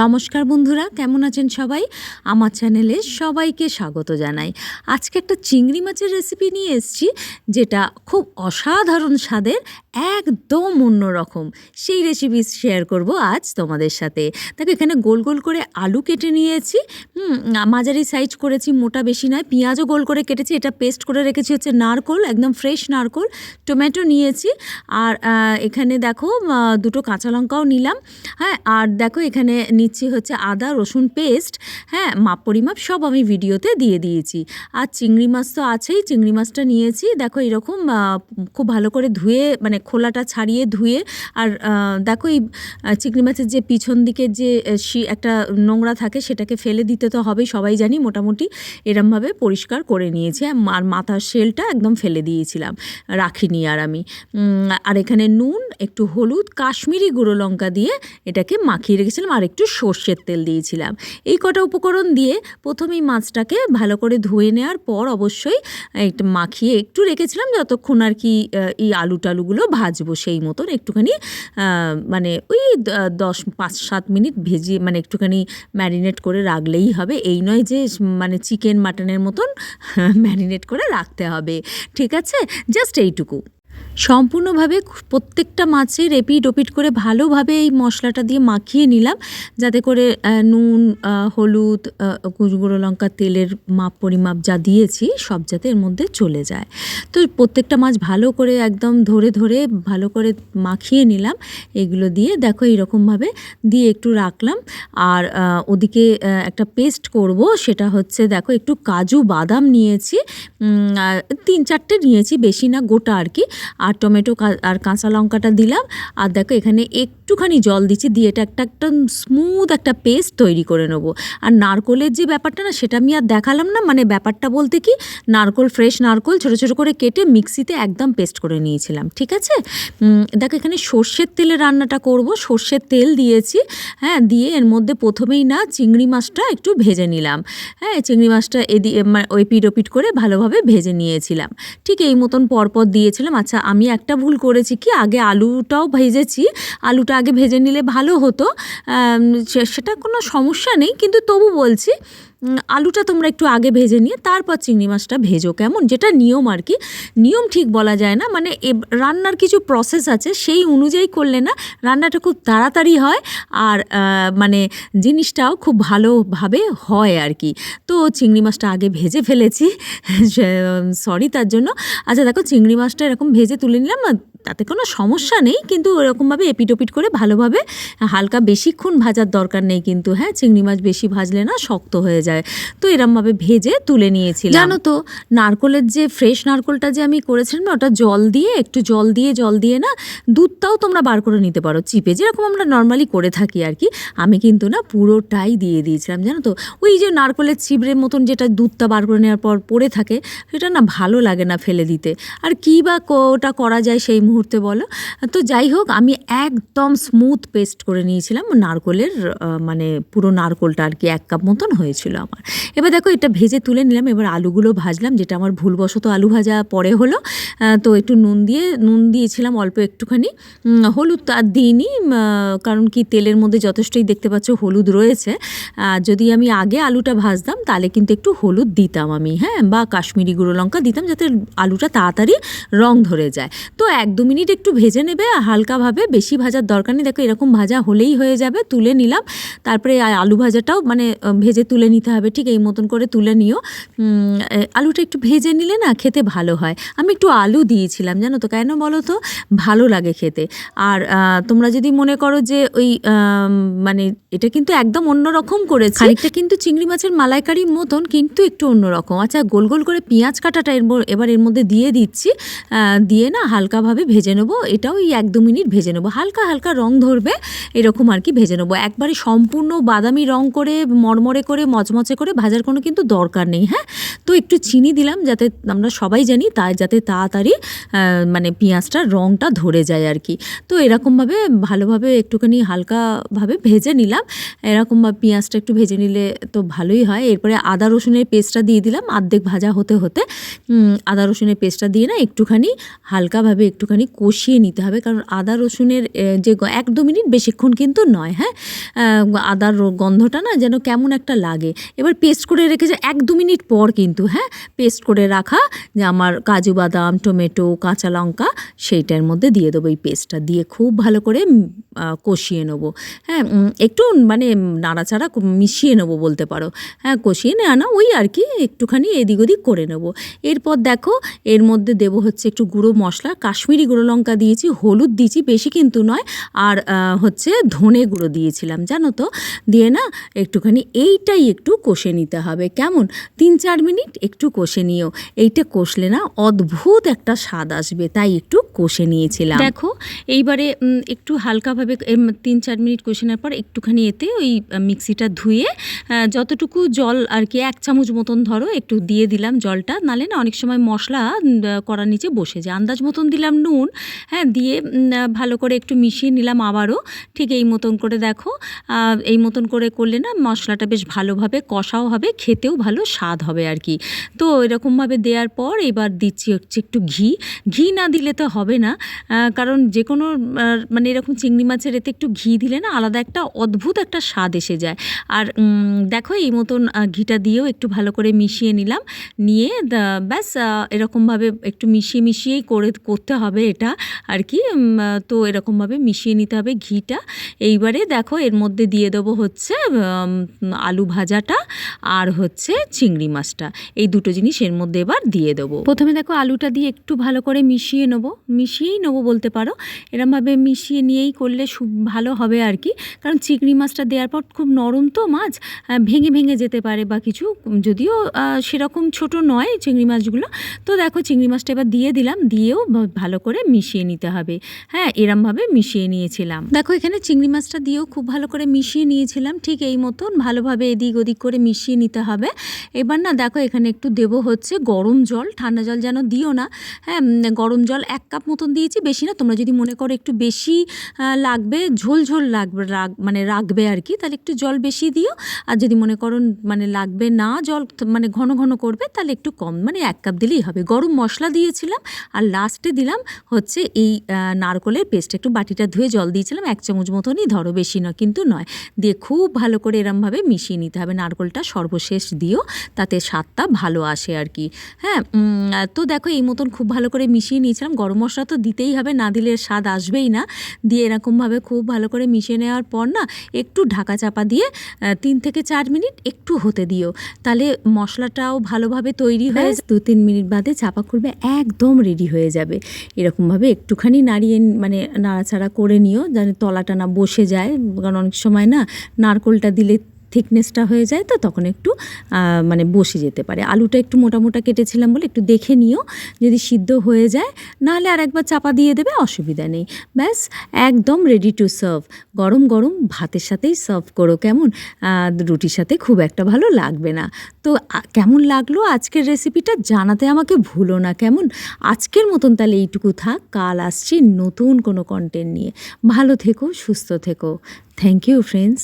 নমস্কার বন্ধুরা, কেমন আছেন সবাই? আমার চ্যানেলে সবাইকে স্বাগত জানাই। আজকে একটা চিংড়ি মাছের রেসিপি নিয়ে এসেছি, যেটা খুব অসাধারণ স্বাদের, একদম অন্যরকম সেই রেসিপি শেয়ার করব আজ তোমাদের সাথে। দেখো, এখানে গোল গোল করে আলু কেটে নিয়েছি। মাঝারি সাইজ করেছি, মোটা বেশি নয়। পেঁয়াজও গোল করে কেটেছি, এটা পেস্ট করে রেখেছি হচ্ছে নারকোল, একদম ফ্রেশ নারকোল। টমেটো নিয়েছি, আর এখানে দেখো দুটো কাঁচা লঙ্কাও নিলাম। হ্যাঁ আর দেখো, এখানে নিচ্ছি হচ্ছে আদা, রসুন পেস্ট। হ্যাঁ মাপ, পরিমাপ সব আমি ভিডিওতে দিয়ে দিয়েছি। আর চিংড়ি মাছ তো আছেই, চিংড়ি মাছটা নিয়েছি। দেখো এরকম খুব ভালো করে ধুয়ে মানে খোলাটা ছাড়িয়ে ধুয়ে, আর দেখো এই চিংড়ি মাছের যে পিছন দিকে যে একটা নোংরা থাকে সেটাকে ফেলে দিতে তো হবেই, সবাই জানি মোটামুটি এরমভাবে পরিষ্কার করে নিয়েছি। আর মাথার শেলটা একদম ফেলে দিয়েছিলাম, রাখিনি আর আমি। আর এখানে নুন, একটু হলুদ, কাশ্মীরি গুঁড়ো লঙ্কা দিয়ে এটাকে মাখিয়ে রেখেছিলাম। আর একটু সর্ষের তেল দিয়েছিলাম। এই কটা উপকরণ দিয়ে প্রথমেই মাছটাকে ভালো করে ধুয়ে নেওয়ার পর অবশ্যই একটু মাখিয়ে একটু রেখেছিলাম যতক্ষণ আর কি এই আলু টালুগুলো ভাজবো সেই মতন একটুখানি মানে ওই দশ পাঁচ সাত মিনিট ভেজে মানে একটুখানি ম্যারিনেট করে রাখলেই হবে। এই নয় যে মানে চিকেন, মাটনের মতন ম্যারিনেট করে রাখতে হবে। ঠিক আছে? জাস্ট এইটুকু। সম্পূর্ণভাবে প্রত্যেকটা মাছে এপিট ওপিট করে ভালোভাবে এই মশলাটা দিয়ে মাখিয়ে নিলাম। যাতে করে নুন হলুদ গুঁড়ো লঙ্কা, তেলের মাপ, পরিমাপ যা দিয়েছি সব যাতে এর মধ্যে চলে যায়। তো প্রত্যেকটা মাছ ভালো করে একদম ধরে ধরে ভালো করে মাখিয়ে নিলাম। এগুলো দিয়ে দেখো এইরকমভাবে দিয়ে একটু রাখলাম। আর ওদিকে একটা পেস্ট করব, সেটা হচ্ছে দেখো একটু কাজু বাদাম নিয়েছি। তিন চারটে নিয়েছি, বেশি না, গোটা আর কি। আর টমেটো আর কাঁচা লঙ্কাটা দিলাম। আর দেখো, এখানে একটুখানি জল দিচ্ছি, দিয়ে এটা একটা একদম স্মুথ একটা পেস্ট তৈরি করে নেব। আর নারকোলের যে ব্যাপারটা না, সেটা আমি আর দেখালাম না মানে ব্যাপারটা বলতে কি, নারকোল ফ্রেশ নারকোল ছোটো ছোটো করে কেটে মিক্সিতে একদম পেস্ট করে নিয়েছিলাম, ঠিক আছে? দেখো, এখানে সর্ষের তেলে রান্নাটা করব। সর্ষের তেল দিয়েছি হ্যাঁ দিয়ে এর মধ্যে প্রথমেই না চিংড়ি মাছটা একটু ভেজে নিলাম। হ্যাঁ চিংড়ি মাছটা এদি মা- ওই পিট ওপিট করে ভালোভাবে ভেজে নিয়েছিলাম। ঠিক এই মতন পরপর দিয়েছিলাম। আচ্ছা আমি একটা ভুল করেছি কি? আগে আলুটাও ভেজেছি। আলুটা আগে ভেজে নিলে ভালো হতো। সেটা কোনো সমস্যা নেই, কিন্তু তবু বলছি আলুটা তোমরা একটু আগে ভেজে নিয়ে তারপর চিংড়ি মাছটা ভেজো, কেমন? যেটা নিয়ম আর কি। নিয়ম ঠিক বলা যায় না মানে রান্নার কিছু প্রসেস আছে, সেই অনুযায়ী করলে না রান্নাটা খুব তাড়াতাড়ি হয় আর মানে জিনিসটাও খুব ভালোভাবে হয় আর কি। তো চিংড়ি মাছটা আগে ভেজে ফেলেছি সরি তার জন্য। আচ্ছা দেখো, চিংড়ি মাছটা এরকম ভেজে তুলে নিলাম তাতে কোনো সমস্যা নেই, কিন্তু ওরকমভাবে এপিটোপিট করে ভালোভাবে হালকা বেশিক্ষণ ভাজার দরকার নেই কিন্তু হ্যাঁ? চিংড়ি মাছ বেশি ভাজলে না শক্ত হয়ে যায়। তো এরমভাবে ভেজে তুলে নিয়েছিলাম। জানো তো, নারকোলের যে ফ্রেশ নারকোলটা যে আমি করেছিলাম না, ওটা জল দিয়ে, একটু জল দিয়ে জল দিয়ে না দুধটাও তোমরা বার করে নিতে পারো, চিপে। যেরকম আমরা নর্মালি করে থাকি আর কি, আমি কিন্তু না পুরোটাই দিয়ে দিয়েছিলাম, জানো তো? ওই যে নারকোলের চিবড়ের মতন যেটা দুধটা বার করে নেওয়ার পর পড়ে থাকে, সেটা না ভালো লাগে না ফেলে দিতে। আর কী বা ওটা করা যায় সেই মুহূর্তে বলো। তো যাই হোক, আমি একদম স্মুথ পেস্ট করে নিয়েছিলাম, নারকোলের মানে পুরো নারকোলটা আর কি এক কাপ মতন হয়েছিল আমার। এবার দেখো, এটা ভেজে তুলে নিলাম, এবার আলুগুলো ভাজলাম, যেটা আমার ভুলবশত আলু ভাজা পরে হলো। তো একটু নুন দিয়ে, নুন দিয়েছিলাম অল্প একটুখানি। হলুদ আর দিইনি কারণ কি তেলের মধ্যে যথেষ্টই দেখতে পাচ্ছ হলুদ রয়েছে। যদি আমি আগে আলুটা ভাজতাম, তাহলে কিন্তু একটু হলুদ দিতাম আমি হ্যাঁ বা কাশ্মীরি গুঁড়ো লঙ্কা দিতাম, যাতে আলুটা তাড়াতাড়ি রং ধরে যায়। তো এক দু মিনিট একটু ভেজে নেবে আর হালকাভাবে বেশি ভাজার দরকার নেই। দেখো এরকম ভাজা হলেই হয়ে যাবে তুলে নিলাম। তারপরে আলু ভাজাটাও মানে ভেজে তুলে নিতে হবে ঠিক এই মতন করে তুলে নিও। আলুটা একটু ভেজে নিলে না খেতে ভালো হয়। আমি একটু আলু দিয়েছিলাম জানো তো কেন বলো তো? ভালো লাগে খেতে। আর তোমরা যদি মনে করো যে ওই মানে এটা কিন্তু একদম অন্যরকম করেছি। খানিকটা কিন্তু চিংড়ি মাছের মালাইকারির মতন কিন্তু একটু অন্যরকম আচ্ছা গোল গোল করে পেঁয়াজ কাটাটা এর এবার এর মধ্যে দিয়ে দিচ্ছি। দিয়ে না হালকাভাবে ভেজে নেব, এটাও এই এক দু মিনিট ভেজে নেব। হালকা হালকা রং ধরবে, এরকম আর কি ভেজে নেব। একবারে সম্পূর্ণ বাদামি রং করে, মরমরে করে, মচমচে করে ভাজার কোনো কিন্তু দরকার নেই হ্যাঁ? তো একটু চিনি দিলাম যাতে আমরা সবাই জানি তাই যাতে তাড়াতাড়ি মানে পেঁয়াজটার রংটা ধরে যায় আর কি। তো এরকমভাবে ভালোভাবে একটুখানি হালকাভাবে ভেজে নিলাম। এরকমভাবে পেঁয়াজটা একটু ভেজে নিলে তো ভালোই হয়। এরপরে আদা রসুনের পেস্টটা দিয়ে দিলাম আর্ধেক ভাজা হতে হতে। আদা রসুনের পেস্টটা দিয়ে না একটুখানি হালকাভাবে একটুখানি একটুখানি কষিয়ে নিতে হবে। কারণ আদা রসুনের যে এক দু মিনিট বেশিক্ষণ কিন্তু নয় হ্যাঁ? আদার গন্ধটা না যেন কেমন একটা লাগে। এবার পেস্ট করে রেখেছে এক দু মিনিট পর কিন্তু হ্যাঁ? পেস্ট করে রাখা যে আমার কাজু বাদাম, টমেটো, কাঁচা লঙ্কা সেইটার মধ্যে দিয়ে দেবো এই পেস্টটা। দিয়ে খুব ভালো করে কষিয়ে নেব। হ্যাঁ একটু মানে নাড়াচাড়া মিশিয়ে নেব বলতে পারো। হ্যাঁ কষিয়ে নেওয়া না ওই আর কি, একটুখানি এদিক ওদিক করে নেব। এরপর দেখো, এর মধ্যে দেবো হচ্ছে একটু গুঁড়ো মশলা, কাশ্মীরি গুঁড়ো লঙ্কা দিয়েছি, হলুদ দিয়েছি, বেশি কিন্তু নয়। আর হচ্ছে ধনে গুঁড়ো দিয়েছিলাম, জানো তো? দিয়ে না একটুখানি এইটাই একটু কষে নিতে হবে। কেমন? তিন চার মিনিট একটু কষে নিও। এইটা কষলে না অদ্ভুত একটা স্বাদ আসবে, তাই একটু কষে নিয়েছিলাম। দেখো, এইবারে একটু হালকাভাবে তিন চার মিনিট কষে নেওয়ার পর একটুখানি এতে ওই মিক্সিটা ধুয়ে যতটুকু জল আর কি এক চামচ মতন ধরো, একটু দিয়ে দিলাম জলটা। নালে না অনেক সময় মশলা করার নিচে বসে যায়। আন্দাজ মতন দিলাম নুন হ্যাঁ দিয়ে ভালো করে একটু মিশিয়ে নিলাম আবারও। ঠিক এই মতন করে দেখো। এই মতন করে করলে না মশলাটা বেশ ভালোভাবে কষাও হবে, খেতেও ভালো স্বাদ হবে আর কি। তো এরকমভাবে দেওয়ার পর এবার দিচ্ছি হচ্ছে একটু ঘি। ঘি না দিলে তো হবে না। কারণ যে কোনো মানে এরকম চিংড়ি মাছের এতে একটু ঘি দিলে না আলাদা একটা অদ্ভুত একটা স্বাদ এসে যায়। আর দেখো এই মতন ঘিটা দিয়েও একটু ভালো করে মিশিয়ে নিলাম। নিয়ে ব্যাস এরকমভাবে একটু মিশিয়ে, মিশিয়েই করে, করতে হবে এটা আর কি তো এরকমভাবে মিশিয়ে নিতে হবে ঘিটা। এইবারে দেখো এর মধ্যে দিয়ে দেবো হচ্ছে আলু ভাজাটা আর হচ্ছে চিংড়ি মাছটা। এই দুটো জিনিস এর মধ্যে এবার দিয়ে দেবো। প্রথমে দেখো আলুটা দিয়ে একটু ভালো করে মিশিয়ে নেব। মিশিয়েই নেব বলতে পারো। এরমভাবে মিশিয়ে নিয়েই করলে ভালো হবে আর কি। কারণ চিংড়ি মাছটা দেওয়ার পর খুব নরম তো মাছ ভেঙে ভেঙে যেতে পারে বা কিছু। যদিও সেরকম ছোট নয় চিংড়ি মাছগুলো। তো দেখো চিংড়ি মাছটা এবার দিয়ে দিলাম। দিয়েও ভালো করে মিশিয়ে নিতে হবে। হ্যাঁ এরমভাবে মিশিয়ে নিয়েছিলাম। দেখো, এখানে চিংড়ি মাছটা দিয়েও খুব ভালো করে মিশিয়ে নিয়েছিলাম। ঠিক এই মতন ভালোভাবে এদিক ওদিক করে মিশিয়ে নিতে হবে। এবার না, দেখো, এখানে একটু দেবো হচ্ছে গরম জল। ঠান্ডা জল যেন দিও না। হ্যাঁ গরম জল এক কাপ মতন দিয়েছি। বেশি না, তোমরা যদি মনে করো একটু বেশি লাগবে, ঝোল ঝোল লাগবে, রাগ মানে রাখবে আর কি, তাহলে একটু জল বেশি দিও। আর যদি মনে করো মানে লাগবে না জল মানে ঘন ঘন করবে, তাহলে একটু কম মানে এক কাপ দিলেই হবে। গরম মশলা দিয়েছিলাম, আর লাস্টে দিলাম হচ্ছে এই নারকলের পেস্ট একটু বাটিটা ধুয়ে জল দিয়েছিলাম, এক চামচ মতনই ধরো, বেশি না, কিন্তু নয়। দিয়ে খুব ভালো করে এরমভাবে মিশিয়ে নিতে হবে নারকলটা, সর্বশেষ দিও, তাতে স্বাদটা ভালো আসে আর কি। হ্যাঁ তো দেখো, এই মতন খুব ভালো করে মিশিয়ে নিয়েছিলাম, গরম মশলা তো দিতেই হবে, না দিলে স্বাদ আসবেই না। দিয়ে এরকমভাবে খুব ভালো করে মিশিয়ে নেওয়ার পর না, একটু ঢাকা চাপা দিয়ে তিন থেকে চার মিনিট একটু হতে দিও। তাহলে মশলাটাও ভালোভাবে তৈরি হয়ে দু তিন মিনিট বাদে চাপা করবে একদম রেডি হয়ে যাবে। এরকমভাবে একটুখানি নাড়িয়ে মানে নাড়াচাড়া করে নিও, যেন তলাটা না বসে যায়। কারণ অনেক সময় না নারকোলটা দিলে থিকনেসটা হয়ে যায়, তো তখন একটু মানে বসে যেতে পারে। আলুটা একটু মোটা মোটা কেটেছিলাম বলে একটু দেখে নিও, যদি সিদ্ধ হয়ে যায়, নাহলে আর একবার চাপা দিয়ে দেবে, অসুবিধা নেই। ব্যাস, একদম রেডি টু সার্ভ গরম গরম ভাতের সাথেই সার্ভ করো, কেমন? রুটির সাথে খুব একটা ভালো লাগবে না। তো কেমন লাগল আজকের রেসিপিটা জানাতে আমাকে ভুলো না, কেমন? আজকের মতন তাহলে এইটুকু থাক, কাল আসছি নতুন কোনো কন্টেন্ট নিয়ে। ভালো থেকো, সুস্থ থেকো। Thank you friends